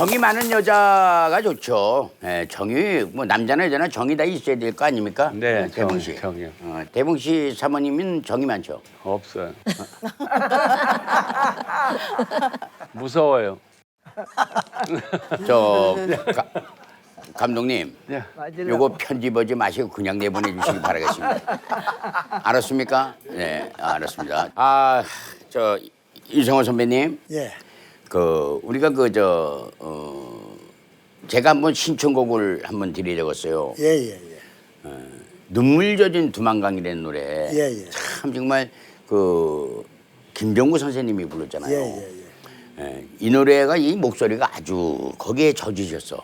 정이 많은 여자가 좋죠. 예, 정이 뭐 남자나 여자나 정이 다 있어야 될 거 아닙니까? 네, 예, 대봉 정, 씨. 정이요. 어, 대봉 씨 사모님은 정이 많죠. 없어요. 무서워요. 저 가- 감독님, 예. 요거 편집하지 마시고 그냥 내보내 주시기 바라겠습니다. 알았습니까? 네, 알았습니다. 아, 저 이성호 선배님, 예. 그 우리가 그저 어, 제가 한번 신청곡을 한번 드리려고했어요. 예, 예, 예. 눈물 젖은 두만강이라는 노래. 예, 예. 참 정말 그 김정구 선생님이 불렀잖아요. 예, 예, 예. 예, 이 노래가 이 목소리가 아주 거기에 젖으셨어.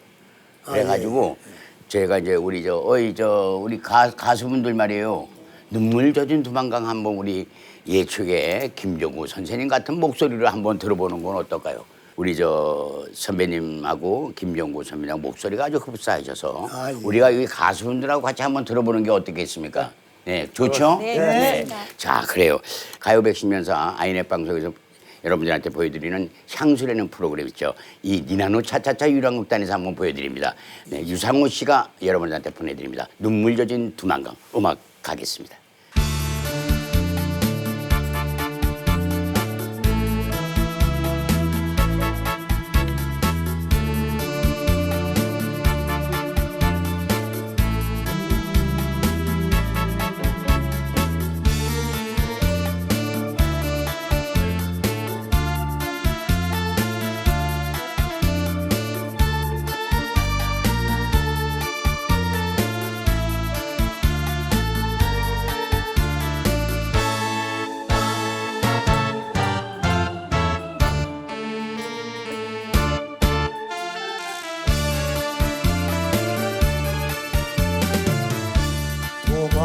그래가지고 아, 예, 제가 이제 우리 저 어이 저 우리 가, 가수분들 말이에요. 눈물 젖은 두만강 한번 우리 예측의 김정구 선생님 같은 목소리를 한번 들어보는 건 어떨까요? 우리 저 선배님하고 김정구 선배님 목소리가 아주 흡사하셔서 아, 예. 우리가 이 가수분들하고 같이 한번 들어보는 게 어떻겠습니까? 네, 좋죠? 네, 자, 그래요. 가요 백신면사 아이넷 방송에서 여러분들한테 보여드리는 향수라는 프로그램 있죠. 이 니나노 차차차 유랑극단에서 한번 보여드립니다. 네, 유상호 씨가 여러분들한테 보내드립니다. 눈물 젖은 두만강 음악 가겠습니다.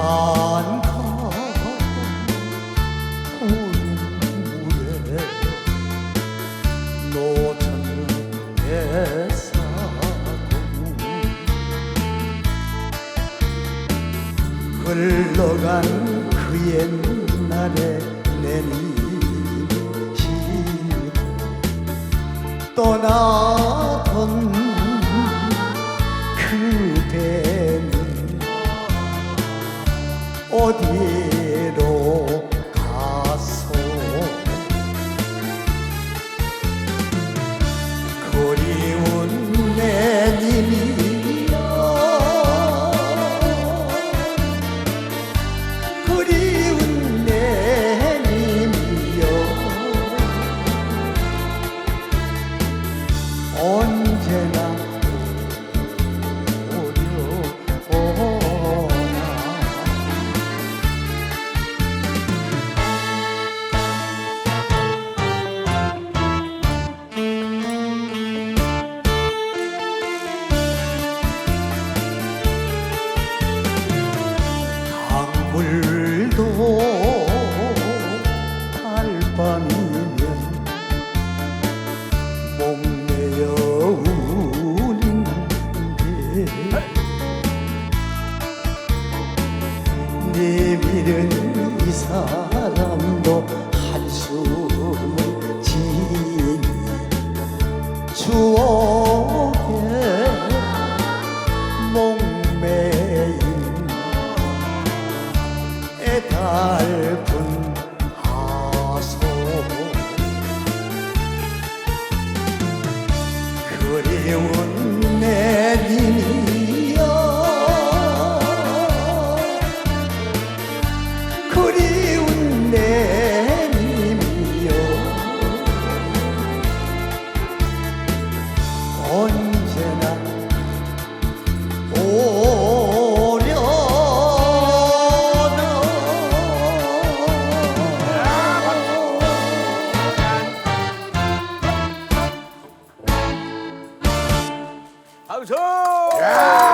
도망가 우물에 노천의 사고 흘러간 그 옛날에 내미는 길 떠나던 어디로 가서 그리운 내밀은 이 사람도 한숨 박수!